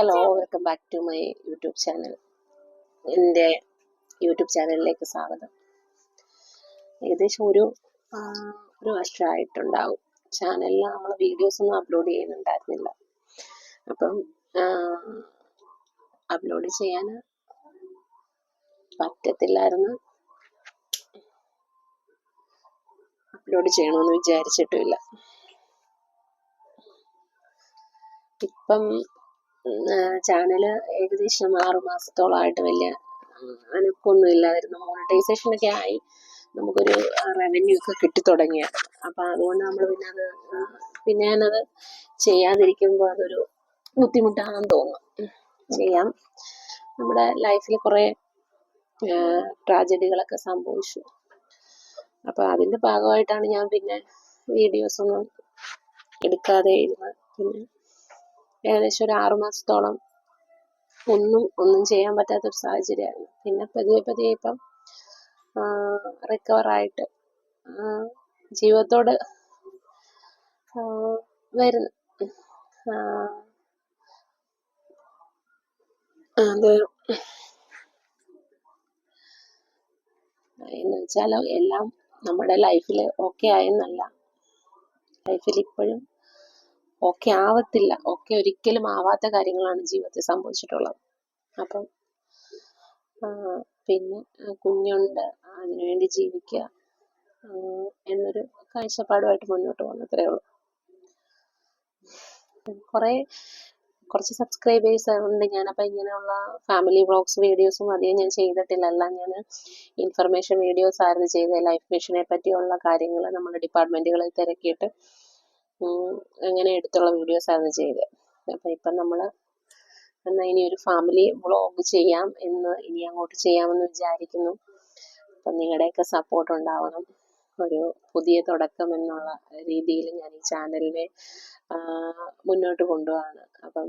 Hello welcome back to my YouTube channel എന്റെ YouTube ചാനലിലേക്ക് സ്വാഗതം. ഏകദേശം ഒരു ഒരു വർഷമായിട്ടുണ്ടാവും ചാനലിൽ നമ്മൾ വീഡിയോസ് ഒന്നും അപ്ലോഡ് ചെയ്യുന്നുണ്ടായിരുന്നില്ല. അപ്പം അപ്ലോഡ് ചെയ്യാൻ പറ്റത്തില്ലായിരുന്നു. അപ്ലോഡ് ചെയ്യണമെന്ന് വിചാരിച്ചിട്ടുമില്ല ഇപ്പം ചാനൽ ഏകദേശം ആറുമാസത്തോളമായിട്ട് വലിയ അനക്കൊന്നും ഇല്ലായിരുന്നു മോണിറ്റൈസേഷൻ ഒക്കെ ആയി. നമുക്കൊരു റവന്യൂ ഒക്കെ കിട്ടി തുടങ്ങിയ. അപ്പം അതുകൊണ്ട് നമ്മൾ പിന്നെ അത് പിന്നെ ഞാനത് ചെയ്യാതിരിക്കുമ്പോൾ അതൊരു ബുദ്ധിമുട്ടാണെന്ന് തോന്നും. ഉം, ചെയ്യാം. നമ്മുടെ ലൈഫിൽ കുറേ ട്രാജഡികളൊക്കെ സംഭവിച്ചു. അപ്പം അതിന്റെ ഭാഗമായിട്ടാണ് ഞാൻ പിന്നെ വീഡിയോസൊന്നും എടുക്കാതെ ഇരുന്നത്. പിന്നെ ഏകദേശം ഒരു ആറു മാസത്തോളം ഒന്നും ഒന്നും ചെയ്യാൻ പറ്റാത്ത പറ്റാത്തൊരു സാഹചര്യമായിരുന്നു. പിന്നെ പതിയെ പതിയെ ഇപ്പം ആ, ജീവിതത്തോട് വരുന്നു. അത് എന്ന് വെച്ചാൽ എല്ലാം നമ്മുടെ ലൈഫിൽ ഓക്കെ ആയെന്നല്ല. ലൈഫിൽ ഇപ്പോഴും ഓക്കെ ആവത്തില്ല. ഓക്കെ ഒരിക്കലും ആവാത്ത കാര്യങ്ങളാണ് ജീവിതത്തിൽ സംഭവിച്ചിട്ടുള്ളത്. അപ്പം പിന്നെ കുഞ്ഞുണ്ട്. അതിനുവേണ്ടി ജീവിക്കുക. എന്നൊരു കാഴ്ചപ്പാടുമായിട്ട് മുന്നോട്ട് പോകുന്നു. ഉള്ളൂ. കുറേ കുറച്ച് സബ്സ്ക്രൈബേഴ്സ് ഉണ്ട്. ഞാനപ്പോൾ ഇങ്ങനെയുള്ള ഫാമിലി വ്ളോഗ്സ് വീഡിയോസും അധികം ഞാൻ ചെയ്തിട്ടില്ല. എല്ലാം ഞാൻ ഇൻഫർമേഷൻ വീഡിയോസ് ആയിരുന്നു ചെയ്തത്. ലൈഫ് മിഷനെ പറ്റിയുള്ള കാര്യങ്ങൾ നമ്മുടെ ഡിപ്പാർട്ട്മെന്റുകളിൽ തിരക്കിയിട്ട് അങ്ങനെ എടുത്തുള്ള വീഡിയോസ് ആണ് ചെയ്തത് അപ്പം ഇപ്പം നമ്മൾ എന്നാൽ ഇനി ഒരു ഫാമിലി വ്ളോഗ് ചെയ്യാം എന്ന് ഇനി അങ്ങോട്ട് ചെയ്യാമെന്ന് വിചാരിക്കുന്നു. അപ്പം നിങ്ങളുടെയൊക്കെ സപ്പോർട്ട് ഉണ്ടാവണം. ഒരു പുതിയ തുടക്കം എന്നുള്ള രീതിയിൽ ഞാൻ ഈ ചാനലിനെ മുന്നോട്ട് കൊണ്ടുപോവാണ്. അപ്പം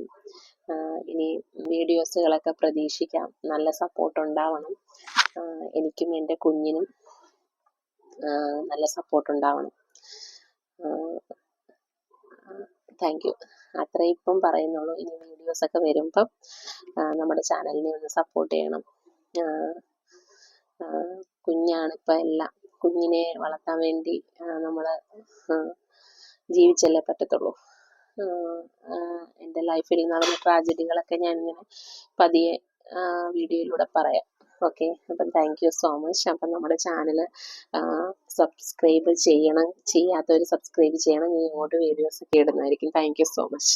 ഇനി വീഡിയോസുകളൊക്കെ പ്രതീക്ഷിക്കാം. നല്ല സപ്പോർട്ട് ഉണ്ടാവണം. എനിക്കും എന്റെ കുഞ്ഞിനും നല്ല സപ്പോർട്ട് ഉണ്ടാവണം. താങ്ക് യു അത്രേ ഇപ്പം പറയുന്നുള്ളൂ. ഇനി വീഡിയോസ് ഒക്കെ വരുമ്പം നമ്മുടെ ചാനലിനെ ഒന്ന് സപ്പോർട്ട് ചെയ്യണം. കുഞ്ഞാണ് ഇപ്പം എല്ലാം കുഞ്ഞിനെ വളർത്താൻ വേണ്ടി നമ്മൾ ജീവിച്ചല്ലേ പറ്റത്തുള്ളൂ. എന്റെ ലൈഫിൽ നടന്ന ട്രാജഡികളൊക്കെ ഞാനിങ്ങനെ പതിയെ വീഡിയോയിലൂടെ പറയാം. ഓക്കെ അപ്പം താങ്ക് യു സോ മച്ച് അപ്പം നമ്മുടെ ചാനൽ സബ്സ്ക്രൈബ് ചെയ്യണം ചെയ്യാത്തവർ സബ്സ്ക്രൈബ് ചെയ്യണം. ഞാൻ ഇങ്ങോട്ട് വീഡിയോസ് ഒക്കെ ഇടുന്നതായിരിക്കും. Thank you so much